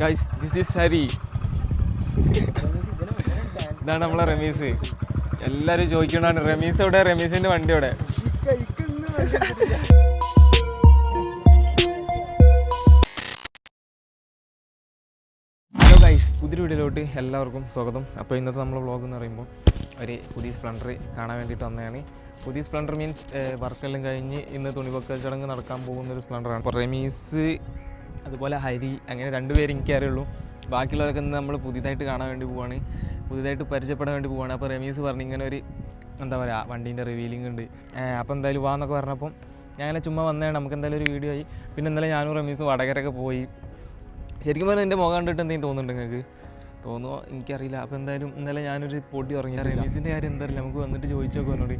Guys this is Hari ഇതാണ് നമ്മളെ റമീസ്. എല്ലാവരും ചോദിക്കണതാണ് റമീസ് എവിടെ? റമീസിന്റെ വണ്ടി എവിടെ? ഹലോ ഗൈസ് പുതിയ വീഡിയോയിലോട്ട് എല്ലാവർക്കും സ്വാഗതം. അപ്പോൾ ഇന്നത്തെ നമ്മളെ വ്ളോഗ് എന്ന് പറയുമ്പോൾ ഒരു പുതിയ സ്പ്ലണ്ടർ കാണാൻ വേണ്ടിയിട്ട് വന്നതാണ്. പുതിയ സ്പ്ലണ്ടർ മീൻസ് വർക്കെല്ലാം കഴിഞ്ഞ് ഇന്ന് തുണിവെക്കൽ ചടങ്ങ് നടക്കാൻ പോകുന്ന ഒരു സ്പ്ലണ്ടറാണ് അപ്പോൾ റമീസ് അതുപോലെ ഹരി അങ്ങനെ രണ്ടുപേരും എനിക്ക് അറിയുള്ളൂ. ബാക്കിയുള്ളവരൊക്കെ ഇന്ന് നമ്മൾ പുതിയതായിട്ട് കാണാൻ വേണ്ടി പോവാണ്. പുതിയതായിട്ട് പരിചയപ്പെടാൻ വേണ്ടി പോവാണ്. അപ്പോൾ റമീസ് പറഞ്ഞു ഇങ്ങനെ ഒരു എന്താ പറയുക വണ്ടീന്റെ റിവീലിംഗ് ഉണ്ട്. അപ്പോൾ എന്തായാലും വാ എന്നൊക്കെ പറഞ്ഞപ്പം ഞാൻ ചുമ്മാ വന്നതാണ്. നമുക്ക് എന്തായാലും ഒരു വീഡിയോ ആയി. പിന്നെ ഇന്നലെ ഞാനും റമീസും വടകരൊക്കെ പോയി. ശരിക്കും പറഞ്ഞാൽ എന്റെ മുഖം കണ്ടിട്ട് എന്തെങ്കിലും തോന്നുന്നുണ്ട് നിങ്ങൾക്ക്? തോന്നുമോ എനിക്കറിയില്ല. അപ്പോൾ എന്തായാലും ഇന്നലെ ഞാനൊരു പൊടി ഉറങ്ങി. റമീസിന്റെ കാര്യം എന്തറിയില്ല. നമുക്ക് വന്നിട്ട് ചോദിച്ചു നോക്കും എന്നോട്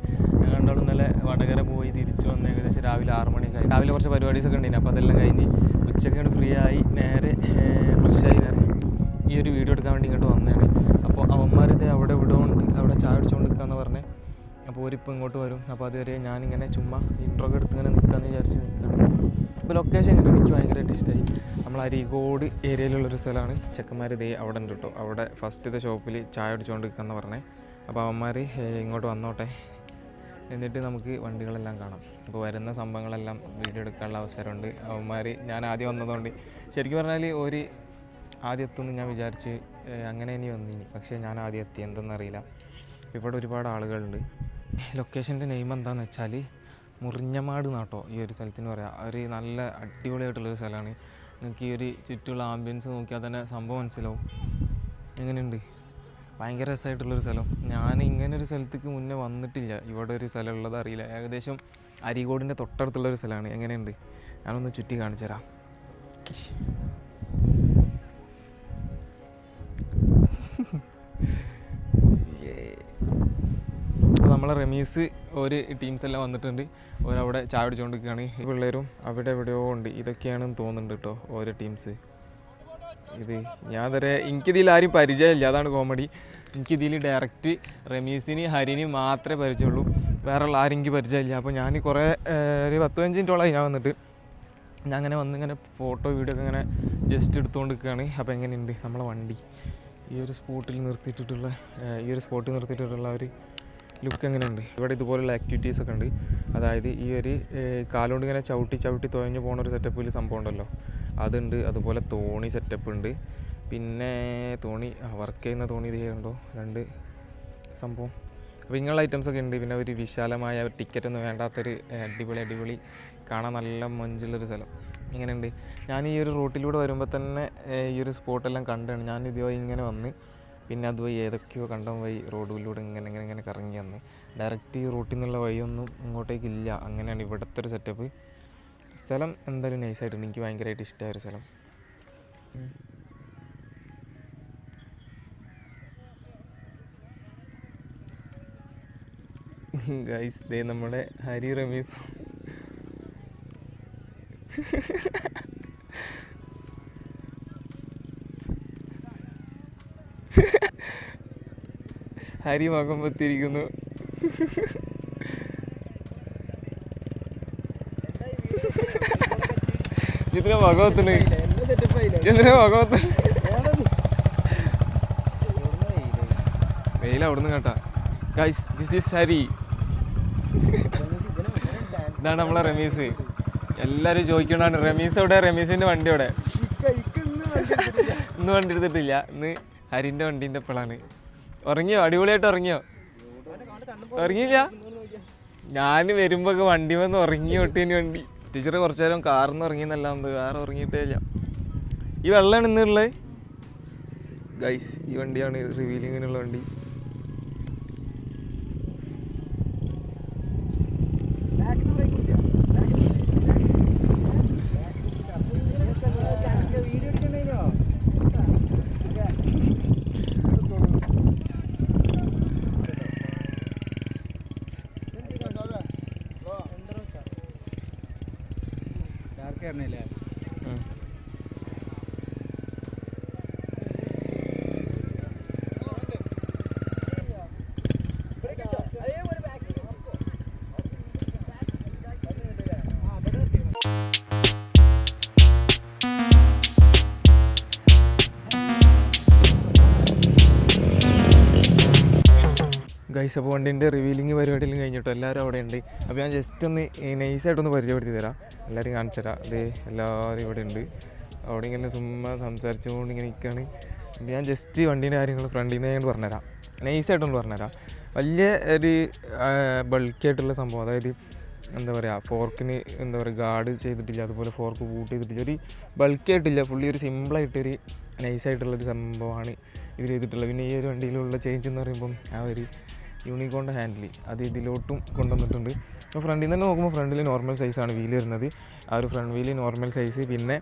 കണ്ടോളും ഇന്നലെ വടകര പോയി തിരിച്ചു വന്ന് ഏകദേശം രാവിലെ ആറ് മണി ആയി. രാവിലെ കുറച്ച് പരിപാടീസൊക്കെ ഉണ്ടായിരുന്നു അപ്പോൾ അതെല്ലാം കഴിഞ്ഞ് ഉച്ചയ്ക്കാണ് ഫ്രീ ആയി. നേരെ ഫ്രഷ് ആയി. നേരെ ഈ ഒരു വീഡിയോ എടുക്കാൻ വേണ്ടി ഇങ്ങോട്ട് വന്നതാണ് അപ്പോൾ അവന്മാർ ഇത് അവിടെ വിടുകൊണ്ട് അവിടെ ചായ അടിച്ചുകൊണ്ട് നിൽക്കാന്ന് പറഞ്ഞ്. അപ്പോൾ ഒരിപ്പോൾ ഇങ്ങോട്ട് വരും. അപ്പോൾ അതുവരെ ഞാനിങ്ങനെ ചുമ്മാ ഇൻട്രോ എടുത്ത് ഇങ്ങനെ നിൽക്കാമെന്ന് വിചാരിച്ച് നിൽക്കുകയാണ് അപ്പോൾ ലൊക്കേഷൻ ഇങ്ങനെ എനിക്ക് ഭയങ്കരമായിട്ട് ഇഷ്ടമായി നമ്മൾ അരീകോട് ഏരിയയിലുള്ളൊരു സ്ഥലമാണ് ചെക്കന്മാർ ഇതേ അവിടെ ഉണ്ട് കേട്ടോ അവിടെ ഫസ്റ്റ് ഫസ്റ്റത്തെ ഷോപ്പിൽ ചായ അടിച്ചുകൊണ്ട് നിൽക്കാന്ന് പറഞ്ഞേ അപ്പോൾ അവന്മാർ ഇങ്ങോട്ട് വന്നോട്ടെ. എന്നിട്ട് നമുക്ക് വണ്ടികളെല്ലാം കാണാം. അപ്പോൾ വരുന്ന സംഭവങ്ങളെല്ലാം വീഡിയോ എടുക്കാനുള്ള അവസരമുണ്ട്. അവന്മാർ ഞാൻ ആദ്യം വന്നതുകൊണ്ട് ശരിക്കും പറഞ്ഞാൽ ഒരു ആദ്യം എത്തുമെന്ന് ഞാൻ വിചാരിച്ച് അങ്ങനെ ഇനി വന്നിനി. പക്ഷേ ഞാൻ ആദ്യം എത്തി. എന്തെന്നറിയില്ല. ഇവിടെ ഒരുപാട് ആളുകളുണ്ട്. ലൊക്കേഷന്റെ നെയിം എന്താണെന്ന് വെച്ചാൽ മുറിഞ്ഞമാട് നാട്ടോ ഈ ഒരു സ്ഥലത്തിന് പറയാം. ഒരു നല്ല അടിപൊളിയായിട്ടുള്ളൊരു സ്ഥലമാണ്. നിങ്ങൾക്ക് ഈ ഒരു ചുറ്റുള്ള ആംബിയൻസ് നോക്കിയാൽ തന്നെ സംഭവം മനസ്സിലാവും. എങ്ങനെയുണ്ട്? ഭയങ്കര രസമായിട്ടുള്ളൊരു സ്ഥലം. ഞാൻ ഇങ്ങനെ ഒരു സ്ഥലത്തേക്ക് മുന്നേ വന്നിട്ടില്ല. ഇവിടെ ഒരു സ്ഥലം ഉള്ളത് അറിയില്ല. ഏകദേശം അരീകോടിന്റെ തൊട്ടടുത്തുള്ളൊരു സ്ഥലമാണ്. എങ്ങനെയുണ്ട്? ഞാനൊന്ന് ചുറ്റി കാണിച്ചു തരാം. നമ്മളെ റമീസ് ഒരു ടീംസ് എല്ലാം വന്നിട്ടുണ്ട്. ഓരവിടെ ചായ പിടിച്ചുകൊണ്ടിരിക്കുകയാണ് ഈ പിള്ളേരും അവിടെ എവിടെയോ ഉണ്ട്. ഇതൊക്കെയാണെന്ന് തോന്നുന്നുണ്ട് കേട്ടോ ഓരോ ടീംസ് ഇത് ഞാൻ വരെ എനിക്കിതിൽ ആരും പരിചയമില്ല. അതാണ് കോമഡി എനിക്കിതിൽ ഡയറക്റ്റ് റമീസിന് ഹരിന് മാത്രമേ പരിചയമുള്ളൂ. വേറെ ഉള്ള ആരും എനിക്ക് പരിചയമില്ല. അപ്പോൾ ഞാൻ കുറേ ഒരു പത്ത് പതിനഞ്ച് മിനിറ്റോളമായി ഞാൻ വന്നിട്ട്. ഞാൻ അങ്ങനെ വന്ന് ഇങ്ങനെ ഫോട്ടോ വീഡിയോ ഒക്കെ ഇങ്ങനെ ജസ്റ്റ് എടുത്തുകൊണ്ട് നിൽക്കുകയാണ് അപ്പോൾ എങ്ങനെയുണ്ട് നമ്മളെ വണ്ടി? ഈ ഒരു സ്പോട്ടിൽ നിർത്തിയിട്ടിട്ടുള്ള ഈ ഒരു സ്പോട്ടിൽ നിർത്തിയിട്ടുള്ള ഒരു ലുക്ക് എങ്ങനെയുണ്ട്? ഇവിടെ ഇതുപോലുള്ള ആക്ടിവിറ്റീസ് ഒക്കെ ഉണ്ട്. അതായത് ഈ ഒരു കാലുകൊണ്ട് ഇങ്ങനെ ചവിട്ടി ചവിട്ടി തുഴഞ്ഞു പോകുന്ന ഒരു സെറ്റപ്പിൽ സംഭവം ഉണ്ടല്ലോ. അതുണ്ട്. അതുപോലെ തോണി സെറ്റപ്പ് ഉണ്ട്. പിന്നെ തോണി വർക്ക് ചെയ്യുന്ന തോണി ഇത് ചെയ്യുന്നുണ്ടോ രണ്ട് സംഭവം. അപ്പോൾ ഇങ്ങനെയുള്ള ഐറ്റംസ് ഒക്കെ ഉണ്ട്. പിന്നെ ഒരു വിശാലമായ ടിക്കറ്റ് ഒന്നും വേണ്ടാത്തൊരു അടിപൊളി അടിപൊളി കാണാൻ നല്ല മഞ്ചുള്ളൊരു സ്ഥലം. ഇങ്ങനെയുണ്ട്. ഞാൻ ഈ ഒരു റൂട്ടിലൂടെ വരുമ്പോൾ തന്നെ ഈ ഒരു സ്പോട്ടെല്ലാം കണ്ടാണ്. ഞാൻ ഇതുവഴി ഇങ്ങനെ വന്ന് പിന്നെ അതുവഴി ഏതൊക്കെയോ കണ്ടോ വഴി റോഡിലൂടെ ഇങ്ങനെ ഇങ്ങനെ ഇങ്ങനെ കറങ്ങി വന്ന്. ഡയറക്റ്റ് ഈ റൂട്ടിൽ നിന്നുള്ള വഴിയൊന്നും ഇങ്ങോട്ടേക്കില്ല അങ്ങനെയാണ് ഇവിടുത്തെ ഒരു സെറ്റപ്പ് സ്ഥലം എന്തായാലും നൈസായിട്ടുണ്ട് എനിക്ക് ഭയങ്കരമായിട്ട് ഇഷ്ടമായ ഒരു സ്ഥലം. ഗൈസ് ദേ നമ്മുടെ ഹരി റമീസ്. ഹരി മകം പത്തിരിക്കുന്നു ഇതിനെ ഭഗവത്തിന്? എന്തിനാ ഭഗവത്തിന്? വെയിൽ അവിടുന്ന് കേട്ടാ. ഗൈസ് ദിസ് ഈസ് ഹരി ഇതാണ് നമ്മളെ റമീസ്. എല്ലാരും ചോദിക്കണാണ് റമീസ് എവിടെ? റമീസിന്റെ വണ്ടി എവിടെ? ഇന്ന് വണ്ടി എടുത്തിട്ടില്ല. ഇന്ന് ഹരിന്റെ വണ്ടിന്റെ എപ്പോഴാണ് ഉറങ്ങിയോ? അടിപൊളിയായിട്ട് ഉറങ്ങിയോ? ഉറങ്ങിയില്ല? ഞാൻ വരുമ്പോ വണ്ടി വന്ന് ഉറങ്ങി ഒട്ടിന് വണ്ടി. ടീച്ചർ കുറച്ചു നേരം കാറിന്ന് എന്ത് കാർ ഇറങ്ങിയിട്ടേ ഇല്ല. ഈ വെള്ളമാണ് ഇന്നുള്ളത്. ഗൈസ് ഈ വണ്ടിയാണ് റിവീലിങ്ങിനുള്ള വണ്ടി. ഗൈസ് അപ്പോൾ വണ്ടീന്റെ റിവീലിംഗ് പരിപാടിയിലും കഴിഞ്ഞിട്ടോ? എല്ലാവരും അവിടെ ഉണ്ട് അപ്പോൾ ഞാൻ ജസ്റ്റ് ഒന്ന് നൈസായിട്ടൊന്ന് പരിചയപ്പെടുത്തി തരാം. എല്ലാവരും കാണിച്ചു തരാം. അതെ എല്ലാവരും ഇവിടെ ഉണ്ട്. അവിടെ ഇങ്ങനെ ചുമ്മാ സംസാരിച്ചുകൊണ്ട് ഇങ്ങനെ നിൽക്കുകയാണ് അപ്പോൾ ഞാൻ ജസ്റ്റ് വണ്ടീന്റെ കാര്യങ്ങൾ ഫ്രണ്ടിൽ നിന്ന് ഞാൻ പറഞ്ഞുതരാം. നൈസായിട്ടൊന്ന് പറഞ്ഞുതരാം. വലിയ ഒരു ബൾക്കായിട്ടുള്ള സംഭവം. അതായത് എന്താ പറയുക ഫോർക്കിന് എന്താ പറയുക ഗാർഡ് ചെയ്തിട്ടില്ല അതുപോലെ ഫോർക്ക് ബൂട്ട് ചെയ്തിട്ടില്ല. ഒരു ബൾക്കായിട്ടില്ല ഫുള്ളി ഒരു സിമ്പിളായിട്ടൊരു നൈസായിട്ടുള്ളൊരു സംഭവമാണ് ഇതിൽ ചെയ്തിട്ടുള്ളത്. പിന്നെ ഈ ഒരു വണ്ടിയിലുള്ള ചേഞ്ച് എന്ന് പറയുമ്പം ആ ഒരു യൂണിക്കോണിന്റെ ഹാൻഡിൽ അത് ഇതിലോട്ടും കൊണ്ടുവന്നിട്ടുണ്ട്. അപ്പോൾ ഫ്രണ്ടിൽ നിന്ന് നോക്കുമ്പോൾ ഫ്രണ്ടിൽ നോർമൽ സൈസാണ് വീൽ വരുന്നത്. ആ ഒരു ഫ്രണ്ട് വീൽ നോർമൽ സൈസ് പിന്നെ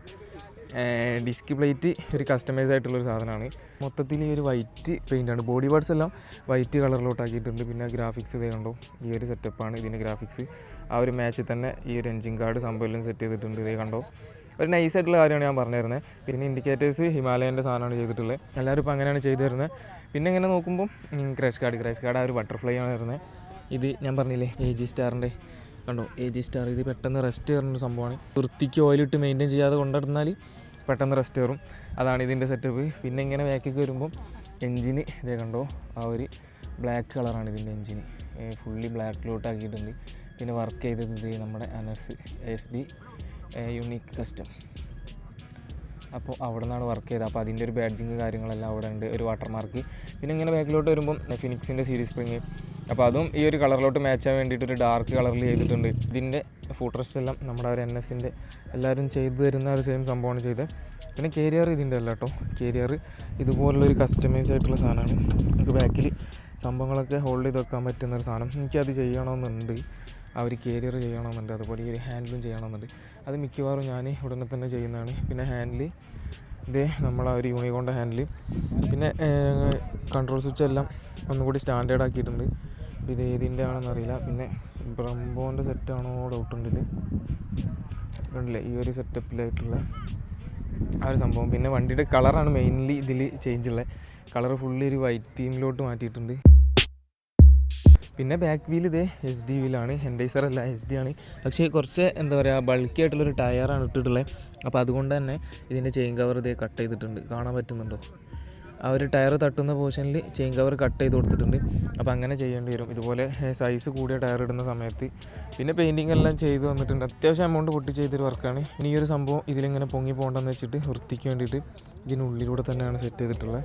ഡിസ്ക് പ്ലേറ്റ് ഒരു കസ്റ്റമൈസ് ആയിട്ടുള്ളൊരു സാധനമാണ്. മൊത്തത്തിൽ ഈ ഒരു വൈറ്റ് പെയിന്റാണ് ബോഡി പാർട്സ് എല്ലാം വൈറ്റ് കളറിലോട്ടാക്കിയിട്ടുണ്ട് പിന്നെ ഗ്രാഫിക്സ് ഇതേ കണ്ടോ? ഈ ഒരു സെറ്റപ്പാണ് ഇതിന്റെ ഗ്രാഫിക്സ് ആ ഒരു മാച്ചിൽ തന്നെ ഈ ഒരു എൻജിൻ കാർഡ് സംഭവം സെറ്റ് ചെയ്തിട്ടുണ്ട്. ഇതേ കണ്ടോ? ഒരു നൈസ് ആയിട്ടുള്ള കാര്യമാണ് ഞാൻ പറഞ്ഞിരുന്നത് പിന്നെ ഇൻഡിക്കേറ്റേഴ്സ് ഹിമാലയന്റെ സാധനമാണ് ചെയ്തിട്ടുള്ളത്. എല്ലാവരും ഇപ്പോൾ അങ്ങനെയാണ് ചെയ്തു തരുന്നത് പിന്നെ ഇങ്ങനെ നോക്കുമ്പോൾ ക്രാഷ് കാർഡ് ക്രാഷ് കാർഡ് ആ ഒരു ബട്ടർഫ്ലൈ ആണ് വരുന്നത് ഇത് ഞാൻ പറഞ്ഞില്ലേ എ ജി സ്റ്റാറിന്റെ കണ്ടോ എ ജി സ്റ്റാർ ഇത് പെട്ടെന്ന് റെസ്റ്റ് കയറുന്ന സംഭവമാണ്. വൃത്തിക്ക് ഓയിലിട്ട് മെയിന്റെയിൻ ചെയ്യാതെ കൊണ്ടിരുന്നാൽ പെട്ടെന്ന് റെസ്റ്റ് കയറും അതാണ് ഇതിന്റെ സെറ്റപ്പ് പിന്നെ ഇങ്ങനെ ബാക്കിലേക്ക് വരുമ്പം എൻജിന് ഇതേ കണ്ടോ ആ ഒരു ബ്ലാക്ക് കളറാണ് ഇതിന്റെ എൻജിന് ഫുള്ളി ബ്ലാക്കിലോട്ട് ആക്കിയിട്ടുണ്ട് പിന്നെ വർക്ക് ചെയ്തത് നമ്മുടെ Anas S D unique custom അപ്പോൾ അവിടെ നിന്നാണ് വർക്ക് ചെയ്തത്. അപ്പോൾ അതിന്റെ ഒരു ബാഡ്ജിങ് കാര്യങ്ങളെല്ലാം അവിടെ ഉണ്ട് ഒരു വാട്ടർമാർക്ക് പിന്നെ ഇങ്ങനെ ബാക്കിലോട്ട് വരുമ്പം ഫിനിക്സിന്റെ സീരീസ് സ്പ്രിങ് അപ്പോൾ അതും ഈ ഒരു കളറിലോട്ട് മാച്ച് ആവാൻ വേണ്ടിയിട്ട് ഒരു ഡാർക്ക് കളറിൽ ചെയ്തിട്ടുണ്ട്. ഇതിന്റെ ഫോട്ടോസ്റ്റ് എല്ലാം നമ്മുടെ ഒരു എൻ എസിന്റെ എല്ലാവരും ചെയ്തു തരുന്ന ഒരു സെയിം സംഭവമാണ് ചെയ്തത്. പിന്നെ കേരിയർ ഇതിന്റെ അല്ല കേട്ടോ കേരിയർ ഇതുപോലുള്ളൊരു കസ്റ്റമൈസ് ആയിട്ടുള്ള സാധനമാണ്. നമുക്ക് ബാക്കിൽ സംഭവങ്ങളൊക്കെ ഹോൾഡ് ചെയ്ത് വെക്കാൻ പറ്റുന്ന ഒരു സാധനം. എനിക്കത് ചെയ്യണമെന്നുണ്ട്. ആ ഒരു കേരിയർ ചെയ്യണമെന്നുണ്ട് അതുപോലെ ഈ ഒരു ഹാൻഡിലും ചെയ്യണമെന്നുണ്ട്. അത് മിക്കവാറും ഞാൻ ഉടനെ തന്നെ ചെയ്യുന്നതാണ്. പിന്നെ ഹാൻഡിൽ ഇതേ നമ്മൾ ആ ഒരു യൂണിക്കോണിന്റെ ഹാൻഡിൽ പിന്നെ കൺട്രോൾ സ്വിച്ച് എല്ലാം ഒന്നുകൂടി സ്റ്റാൻഡേർഡ് ആക്കിയിട്ടുണ്ട്. ഇത് ഏതിന്റെ ആണെന്ന് അറിയില്ല. പിന്നെ ബ്രംബോന്റെ സെറ്റാണോ ഡൗട്ടുണ്ട് ഇത്. കണ്ടില്ലേ? ഈ ഒരു സെറ്റപ്പിലായിട്ടുള്ള ആ ഒരു സംഭവം. പിന്നെ വണ്ടിയുടെ കളറാണ് മെയിൻലി ഇതിൽ ചേഞ്ച് ഉള്ളത് കളർ ഫുള്ളി ഒരു വൈറ്റ് തീമിലോട്ട് മാറ്റിയിട്ടുണ്ട്. പിന്നെ ബാക്ക് വീൽ ഇതേ എസ് ഡി വീലാണ് ഹെൻഡൈസർ അല്ല എസ് ഡി ആണ്. പക്ഷേ കുറച്ച് എന്താ പറയുക ബൾക്കി ആയിട്ടുള്ളൊരു ടയറാണ് ഇട്ടിട്ടുള്ളത് അപ്പോൾ അതുകൊണ്ട് തന്നെ ഇതിന്റെ ചെയിൻ കവർ ഇതേ കട്ട് ചെയ്തിട്ടുണ്ട്. കാണാൻ പറ്റുന്നുണ്ടോ? ആ ഒരു ടയർ തട്ടുന്ന പോർഷനിൽ ചെയിൻ കവർ കട്ട് ചെയ്ത് കൊടുത്തിട്ടുണ്ട്. അപ്പോൾ അങ്ങനെ ചെയ്യേണ്ടി വരും. ഇതുപോലെ സൈസ് കൂടിയ ടയർ ഇടുന്ന സമയത്ത്. പിന്നെ പെയിന്റിങ് എല്ലാം ചെയ്ത് വന്നിട്ടുണ്ട്. അത്യാവശ്യം എമൗണ്ട് പൊട്ടി ചെയ്തൊരു വർക്കാണ് ഇനി ഈ ഒരു സംഭവം ഇതിലിങ്ങനെ പൊങ്ങി പോകണ്ടെന്ന് വെച്ചിട്ട് വൃത്തിക്ക് വേണ്ടിയിട്ട് ഇതിനുള്ളിലൂടെ തന്നെയാണ് സെറ്റ് ചെയ്തിട്ടുള്ളത്.